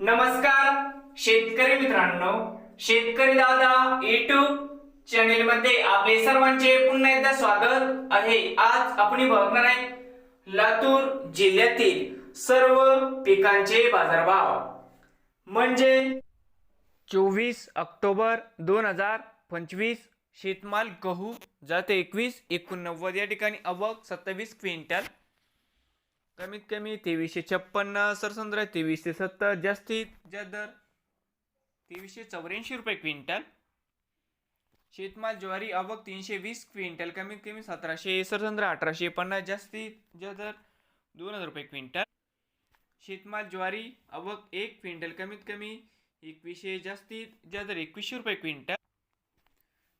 नमस्कार शेतकरी मित्रांनो. शेतकरी दादा युट्यूब चॅनेल मध्ये आपले सर्वांचे पुन्हा एकदा स्वागत आहे. आज आपण बघणार आहे लातूर जिल्ह्यातील सर्व पिकांचे बाजारभाव. म्हणजे चोवीस ऑक्टोबर दोन हजार पंचवीस शेतमाल गहू जाते एकवीस एकोणनव्वद या ठिकाणी अवक सत्तावीस क्विंटल कमीत कमी तेवीसशे छप्पन्न सरसंद्र तेवीसशे सत्तर जास्तीत जास्त दर तेवीसशे चौऱ्याऐंशी रुपये क्विंटल. शेतमाल ज्वारी आवक तीनशे वीस क्विंटल कमीत कमी सतराशे सरसंद्र अठराशे पन्नास जास्तीत जास्त दर दोन हजार रुपये क्विंटल. शेतमाल ज्वारी आवक एक क्विंटल कमीत कमी एकवीसशे जास्तीत जास्त दर एकवीसशे रुपये क्विंटल.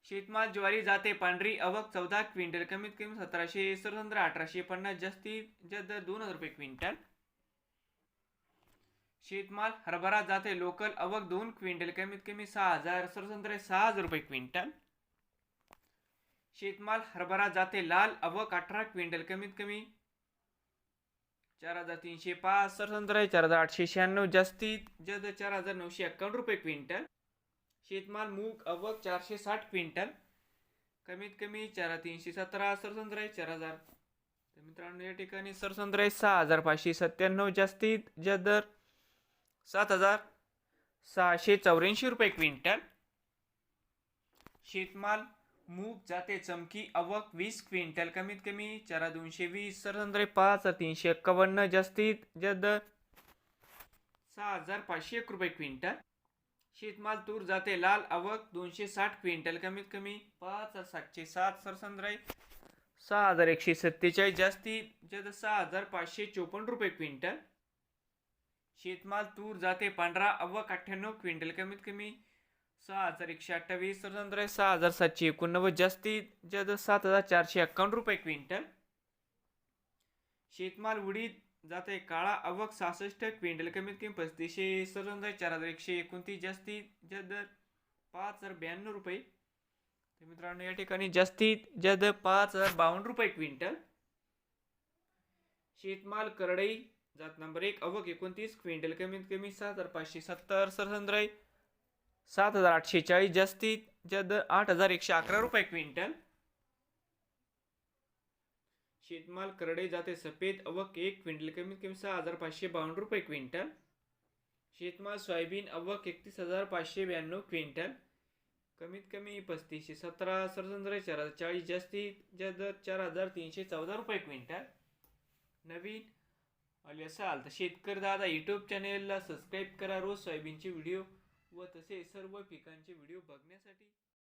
शेतमाल ज्वारी जाते पांढरी अवक चौदा क्विंटल कमीत कमी सतराशे सरसंद्र अठराशे पन्नास जास्तीत जास्त दोन हजार रुपये क्विंटल. शेतमाल हरभरा जाते लोकल अवक दोन क्विंटल कमीत कमी सहा हजार सरसंद्र सहा हजार रुपये क्विंटल. शेतमाल हरभरा जाते लाल अवक अठरा क्विंटल कमीत कमी चार हजार तीनशे पाच सरसंद्र चार हजार आठशे शहाण्णव जास्तीत जास्त चार हजार नऊशे एक्कावन्न रुपये क्विंटल. शेतमाल मूग अवक चारशे साठ क्विंटल. कमीत कमी चारा तीनशे सतरा सरसंद्र चार हजार. तर मित्रांनो या ठिकाणी सरसंद्र सहा हजार पाचशे सत्त्याण्णव जास्तीत जास्त दर सात हजार सहाशे चौऱ्याऐंशी रुपये क्विंटल. शेतमाल मूग जाते चमकी अवक वीस क्विंटल. कमीत कमी चारा दोनशे वीस सरसंद्रे पाच तीनशे एक्कावन्न जास्तीत जास्त दर सहा हजार पाचशे एक रुपये क्विंटल. शेतमाल तूर जाते लाल आवक दोनशे साठ क्विंटल कमीत कमी पाच हजार सातशे सात सरसंद्राई सहा हजार एकशे सत्तेचाळीस जास्तीत जास्त सहा हजार पाचशे चोपन्न रुपये क्विंटल. शेतमाल तूर जाते पांढरा आवक अठ्ठ्याण्णव क्विंटल कमीत कमी सहा हजार एकशे अठ्ठावीस सरसंद्राई सहा हजार सातशे एकोणनव्वद जास्तीत जास्त सात हजार चारशे एक्कावन्न रुपये क्विंटल. शेतमाल उडीद जाते. काळा आवक सहासष्ट क्विंटल कमीत कमी पस्तीसशे सरसंद्राई चार हजार एकशे एकोणतीस जास्तीत जास्त दर पाच हजार ब्याण्णव रुपये. तर मित्रांनो या ठिकाणी जास्तीत जास्त दर पाच हजार बावन्न रुपये क्विंटल. शेतमाल करडई जात नंबर एक अवक एकोणतीस क्विंटल कमीत कमी सात हजार पाचशे सत्तर सरसंद्राई सात हजार आठशे चाळीस जास्तीत जास्त दर आठ हजार एकशे अकरा रुपये क्विंटल. शेतमाल करडे जाते सफेद अवक एक क्विंटल. कमीत कमी सहा हजार पाचशे बावन्न रुपये क्विंटल. शेतमाल सोयाबीन अवक एकतीस हजार पाचशे ब्याण्णव क्विंटल. कमीत कमी पस्तीसशे सतरा सरसंद्र चार हजार चाळीस जास्तीत जास्त दर चार हजार तीनशे चौदा रुपये क्विंटल. नवीन आले असाल तर शेतकरी दादा यूट्यूब चॅनेलला सबस्क्राईब करा. रोज सोयाबीनचे व्हिडिओ व तसे सर्व पिकांचे व्हिडिओ बघण्यासाठी.